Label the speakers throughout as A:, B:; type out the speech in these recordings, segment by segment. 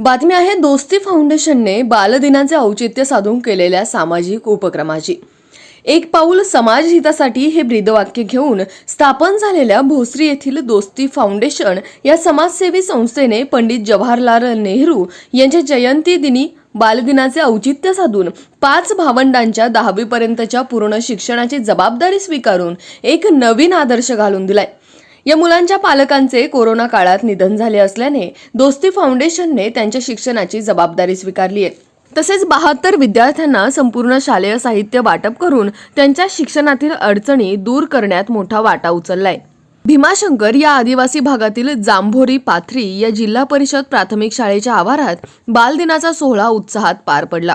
A: बातमी आहे दोस्ती फाउंडेशनने बालदिनाचे औचित्य साधून केलेल्या सामाजिक उपक्रमाची. एक पाऊल समाज हितासाठी हे ब्रीदवाक्य घेऊन स्थापन झालेल्या भोसरी येथील दोस्ती फाउंडेशन या समाजसेवी संस्थेने पंडित जवाहरलाल नेहरू यांच्या जयंती दिनी बालदिनाचे औचित्य साधून पाच भावंडांच्या दहावीपर्यंतच्या पूर्ण शिक्षणाची जबाबदारी स्वीकारून एक नवीन आदर्श घालून दिलाय. या मुलांच्या पालकांचे कोरोना काळात निधन झाले असल्याने दोस्ती फाउंडेशनने त्यांच्या शिक्षणाची जबाबदारी स्वीकारली आहे. तसेच बहात्तर विद्यार्थ्यांना संपूर्ण शालेय साहित्य वाटप करून त्यांच्या शिक्षणातील अडचणी दूर करण्यात मोठा वाटा उचललाय. भीमाशंकर या आदिवासी भागातील जांभोरी पाथरी या जिल्हा परिषद प्राथमिक शाळेच्या आवारात बालदिनाचा सोहळा उत्साहात पार पडला.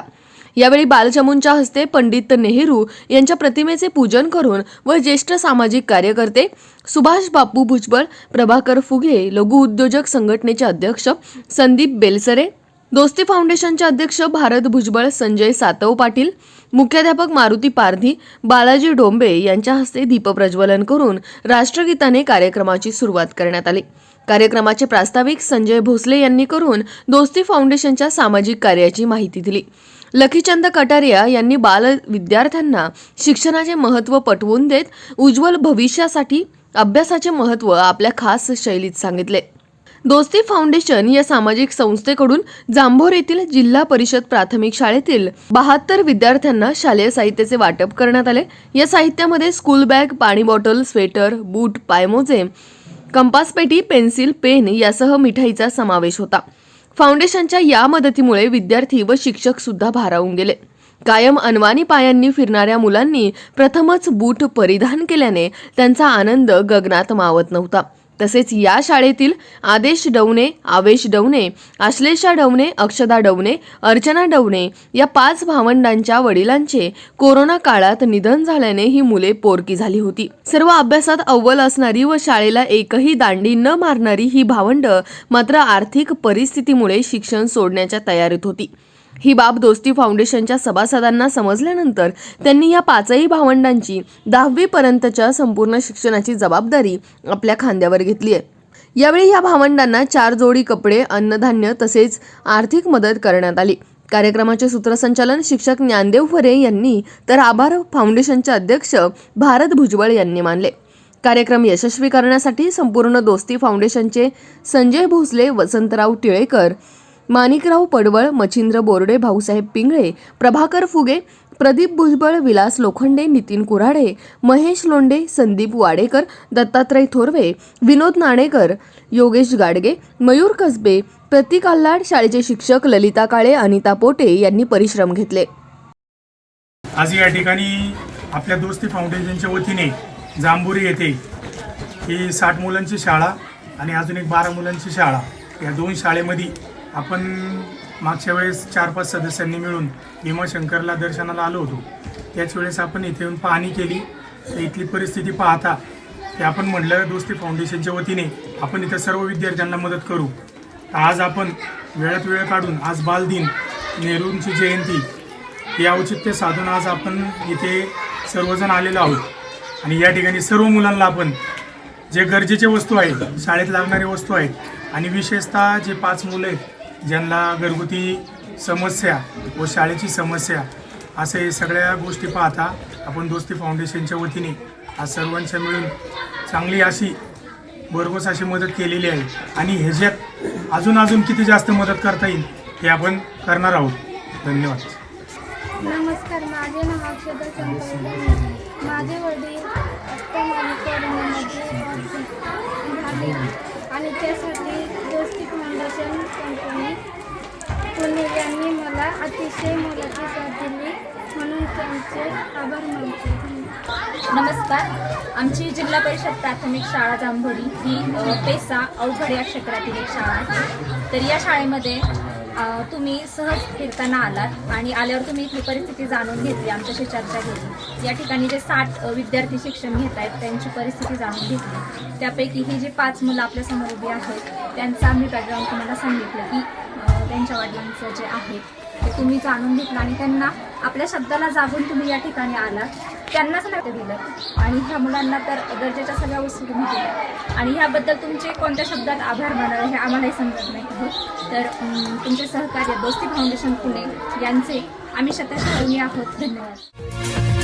A: यावेळी बालचमूंच्या हस्ते पंडित नेहरू यांच्या प्रतिमेचे पूजन करून व ज्येष्ठ सामाजिक कार्यकर्ते सुभाष बापू भुजबळ प्रभाकर फुगे लघु उद्योजक संघटनेचे अध्यक्ष संदीप बेलसरे दोस्ती फाउंडेशनचे अध्यक्ष भारत भुजबळ संजय सातव पाटील मुख्याध्यापक मारुती पारधी बालाजी डोंबे यांच्या हस्ते दीपप्रज्वलन करून राष्ट्रगीताने कार्यक्रमाची सुरुवात करण्यात आली. कार्यक्रमाचे प्रास्ताविक संजय भोसले यांनी करून दोस्ती फाउंडेशनच्या सामाजिक कार्याची माहिती दिली. लखीचंद कटारिया यांनी बाल विद्यार्थ्यांना शिक्षणाचे महत्त्व पटवून देत उज्ज्वल भविष्यासाठी अभ्यासाचे महत्त्व आपल्या खास शैलीत सांगितले. दोस्ती फाउंडेशन या सामाजिक संस्थेकडून जांभोर येथील जिल्हा परिषद प्राथमिक शाळेतील बहात्तर विद्यार्थ्यांना शालेय साहित्याचे वाटप करण्यात आले. या साहित्यामध्ये स्कूल बॅग पाणी बॉटल स्वेटर बूट पायमोजे कंपासपेटी पेन्सिल पेन यासह मिठाईचा समावेश होता. फाउंडेशनच्या या मदतीमुळे विद्यार्थी व शिक्षक सुद्धा भारावून गेले. कायम अनवानी पायांनी फिरणाऱ्या मुलांनी प्रथमच बूट परिधान केल्याने त्यांचा आनंद गगनात मावत नव्हता. तसेच या शाळेतील आदेश डवणे आवेश डवणे आश्लेषा डवणे अक्षदा डवणे अर्चना डवणे या पाच भावंडांच्या वडिलांचे कोरोना काळात निधन झाल्याने ही मुले पोरकी झाली होती. सर्व अभ्यासात अव्वल असणारी व शाळेला एकही दांडी न मारणारी ही भावंड मात्र आर्थिक परिस्थितीमुळे शिक्षण सोडण्याच्या तयारीत होती. ही बाब दोस्ती फाउंडेशनच्या सभासदांना समजल्यानंतर त्यांनी या पाचही भावंडांची दहावीपर्यंतच्या संपूर्ण शिक्षणाची जबाबदारी आपल्या खांद्यावर घेतली आहे. यावेळी या भावंडांना चार जोडी कपडे अन्नधान्य तसेच आर्थिक मदत करण्यात आली. कार्यक्रमाचे सूत्रसंचालन शिक्षक ज्ञानदेव फरे यांनी तर आभार फाउंडेशनचे अध्यक्ष भारत भुजबळ यांनी मानले. कार्यक्रम यशस्वी करण्यासाठी संपूर्ण दोस्ती फाउंडेशनचे संजय भोसले वसंतराव टिळेकर माणिकराव पडवळ मच्छिंद्र बोर्डे भाऊसाहेब पिंगळे प्रभाकर फुगे प्रदीप भुजबळ विलास लोखंडे नितीन कुराडे महेश लोंडे संदीप वाडेकर दत्तात्रय थोरवे विनोद नाणेकर योगेश गाडगे मयूर कसबे प्रतीक आल्हाड शाळेचे शिक्षक ललिता काळे अनिता पोटे यांनी परिश्रम घेतले.
B: आज या ठिकाणी आपल्या दोस्ती फाउंडेशनच्या वतीने जांभुरी येथे ही साठ मुलांची शाळा आणि अजून एक बारा मुलांची शाळा या दोन शाळेमध्ये आपण मागच्या वेळेस चार पाच सदस्यांनी मिळून भीमाशंकरला दर्शनाला आलो होतो. त्याच वेळेस आपण इथे येऊन पाहणी केली. तर इथली परिस्थिती पाहता की आपण म्हटलं दोस्ती फाउंडेशनच्या वतीने आपण इथं सर्व विद्यार्थ्यांना मदत करू. आज आपण वेळात वेळ काढून आज बालदिन नेहरूंची जयंती हे औचित्य साधून आज आपण इथे सर्वजण आलेलो आहोत. आणि या ठिकाणी सर्व मुलांना आपण जे गरजेचे वस्तू आहेत शाळेत लागणारे वस्तू आहेत आणि विशेषतः जे पाच मुलं आहेत ज्यांना घरगुती समस्या व शाळेची समस्या असे सगळ्या गोष्टी पाहता आपण दोस्ती फाउंडेशनच्या वतीने आज सर्वांच्या मिळून चांगली अशी भरघोस अशी मदत केलेली आहे. आणि ह्याच्यात अजून अजून किती जास्त मदत करता येईल हे आपण करणार आहोत. धन्यवाद.
C: नमस्कार माझे नाव अक्षता संकल्प माझे वडील आत्ता मला कोरोनामध्ये झाले आणि त्यासाठी दोस्ती फाउंडेशन कंपनी पुणे यांनी मला अतिशय मोलाची साथ दिली. म्हणून त्यांचे आभार मानते.
D: नमस्कार. आमची जिल्हा परिषद प्राथमिक शाळा जांभोरी ही पेसा अवघड या क्षेत्रातील एक शाळा आहे. तर या शाळेमध्ये तुम्ही सहज फिरताना आलात आणि आल्यावर तुम्ही इथली परिस्थिती जाणून घेतली आमच्याशी चर्चा केली. या ठिकाणी जे साठ विद्यार्थी शिक्षण घेत आहेत त्यांची परिस्थिती जाणून घेतली. त्यापैकी ही जी पाच मुलं आपल्यासमोर उभी आहेत त्यांचं आम्ही बॅकग्राऊंड तुम्हाला सांगितलं की त्यांच्या वडिलांचं जे आहे ते तुम्ही जाणून घेतलं आणि त्यांना आपल्या शब्दाला जागून तुम्ही या ठिकाणी आलात. त्यांनाच नाही दिलं. आणि ह्या मुलांना तर गरजेच्या सगळ्या वस्तू तुम्ही दिल्या. आणि ह्याबद्दल तुमचे कोणत्या शब्दात आभार मानावे हे आम्हालाही समजत नाही. तर तुमचे सहकार्य दोस्ती फाउंडेशन पुणे यांचे. आम्ही शतशः ऋणी आहोत. धन्यवाद.